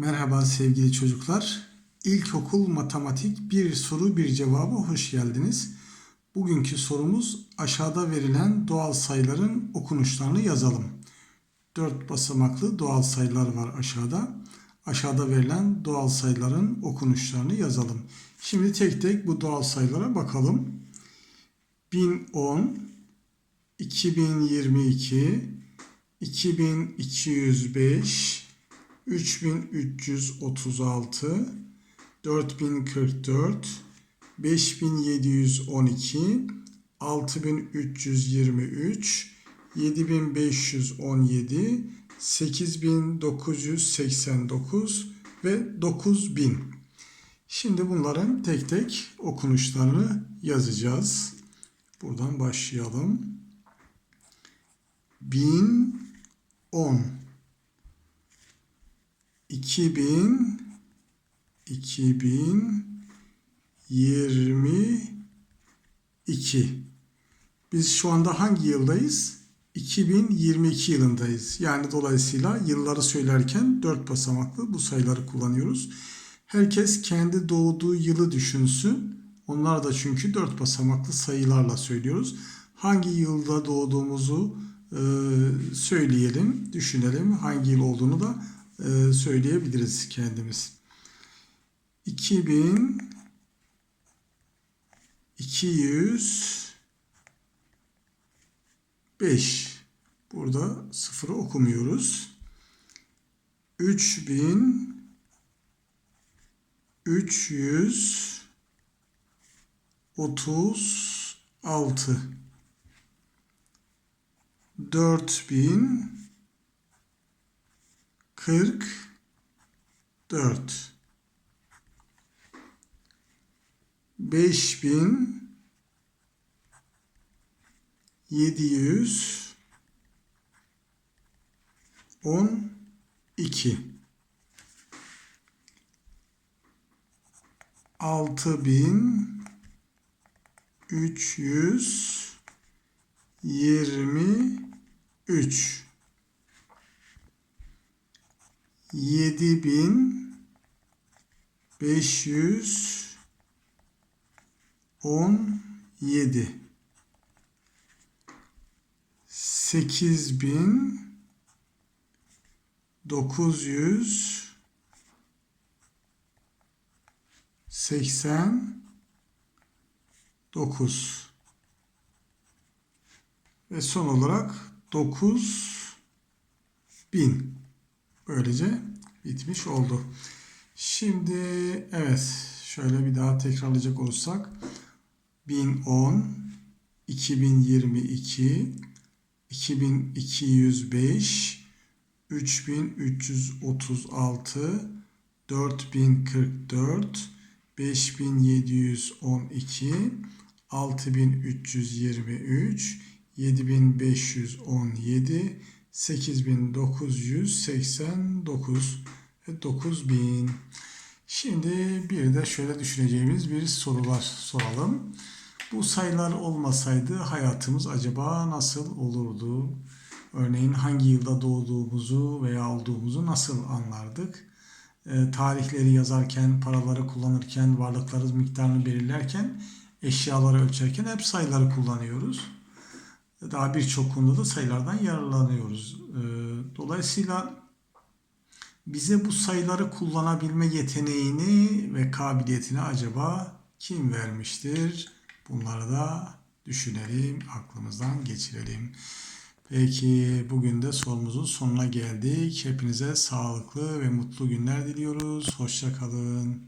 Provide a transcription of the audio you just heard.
Merhaba sevgili çocuklar. İlkokul matematik bir soru bir cevabı hoş geldiniz. Bugünkü sorumuz aşağıda verilen doğal sayıların okunuşlarını yazalım. Dört basamaklı doğal sayılar var aşağıda. Aşağıda verilen doğal sayıların okunuşlarını yazalım. Şimdi tek tek bu doğal sayılara bakalım. 1010, 2022, 2205, 3336, 4044, 5712, 6323, 7517, 8989 ve 9000. Şimdi bunların tek tek okunuşlarını yazacağız. Buradan başlayalım. 1010 2000 2022 Biz şu anda hangi yıldayız? 2022 yılındayız. Yani dolayısıyla yılları söylerken dört basamaklı bu sayıları kullanıyoruz. Herkes kendi doğduğu yılı düşünsün. Onlar da çünkü dört basamaklı sayılarla söylüyoruz. Hangi yılda doğduğumuzu söyleyelim, düşünelim. Hangi yıl olduğunu da söyleyebiliriz kendimiz. 2000 205 Burada sıfırı okumuyoruz. 3000 336 4000 44 5000 700 12 6000 323 7000 517 8000 900 89 ve son olarak 9000 böylece bitmiş oldu. Şimdi evet şöyle bir daha tekrarlayacak olursak 1010 2022 2205 3336 4044 5712 6323 7517 8989 ve 9000. Şimdi bir de şöyle düşüneceğimiz bir sorular soralım. Bu sayılar olmasaydı hayatımız acaba nasıl olurdu? Örneğin hangi yılda doğduğumuzu veya olduğumuzu nasıl anlardık? E, tarihleri yazarken, paraları kullanırken, varlıkları miktarını belirlerken, eşyaları ölçerken hep sayıları kullanıyoruz. Daha birçok konuda da sayılardan yararlanıyoruz. E, dolayısıyla bize bu sayıları kullanabilme yeteneğini ve kabiliyetini acaba kim vermiştir? Bunları da düşünelim, aklımızdan geçirelim. Peki bugün de sorumuzun sonuna geldik. Hepinize sağlıklı ve mutlu günler diliyoruz. Hoşça kalın.